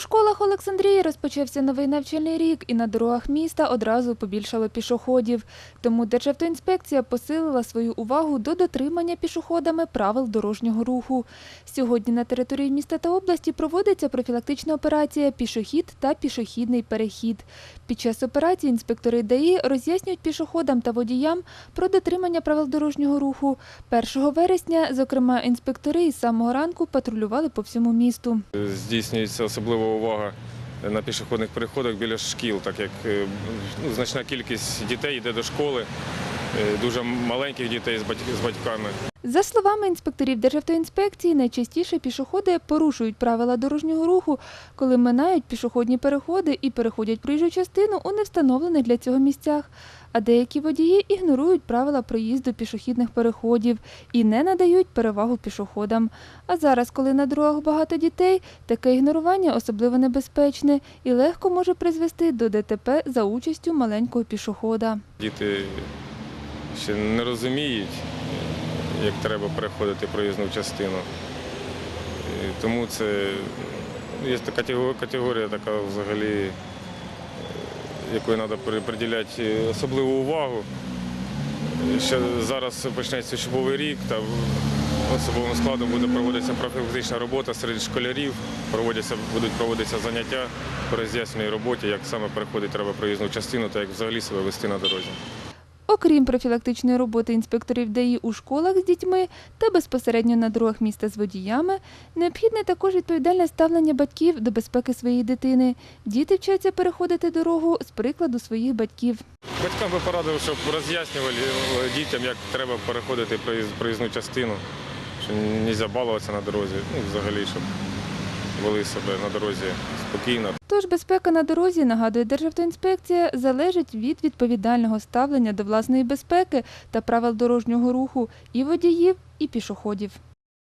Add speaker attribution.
Speaker 1: У школах Олександрії розпочався новий навчальний рік, і на дорогах міста одразу побільшало пішоходів. Тому Державтоінспекція посилила свою увагу до дотримання пішоходами правил дорожнього руху. Сьогодні на території міста та області проводиться профілактична операція Пішохід та пішохідний перехід. Під час операції інспектори ДАІ роз'яснюють пішоходам та водіям про дотримання правил дорожнього руху. 1 вересня, зокрема, інспектори із самого ранку патрулювали по всьому місту.
Speaker 2: Здійснюється увага на пішохідних переходах біля шкіл, так як е, ну, значна кількість дітей йде до школи, дуже маленьких дітей з батьками.
Speaker 1: За словами інспекторів Державтоінспекції, найчастіше пішоходи порушують правила дорожнього руху, коли минають пішохідні переходи і переходять проїжджу частину у невстановлених для цього місцях. А деякі водії ігнорують правила проїзду пішохідних переходів і не надають перевагу пішоходам. А зараз, коли на дорогах багато дітей, таке ігнорування особливо небезпечне і легко може призвести до ДТП за участю маленького пішохода.
Speaker 2: Діти ще не розуміють, як треба переходити проїзну частину. І Тому це ну, є така категорія, така взагалі, е, якої треба приділяти особливу увагу. Ще зараз почнеться учбовий рік, та особовим складом буде проводитися профілактична робота серед школярів, проводяться, будуть проводитися заняття по роз'ясненій роботі, як саме переходити треба проїзну частину та як взагалі себе вести на дорозі.
Speaker 1: Окрім профілактичної роботи інспекторів ДАІ у школах з дітьми та безпосередньо на дорогах міста з водіями, необхідне також відповідальне ставлення батьків до безпеки своєї дитини. Діти вчаться переходити дорогу з прикладу своїх батьків.
Speaker 2: Батькам би порадив, щоб роз'яснювали е, дітям, як треба переходити проїзну частину, що не можна балуватися на дорозі, ну, взагалі, щоб вели себе на дорозі спокійно.
Speaker 1: Тож безпека на дорозі, нагадує Державтоінспекція, залежить від відповідального ставлення до власної безпеки та правил дорожнього руху і водіїв, і пішоходів.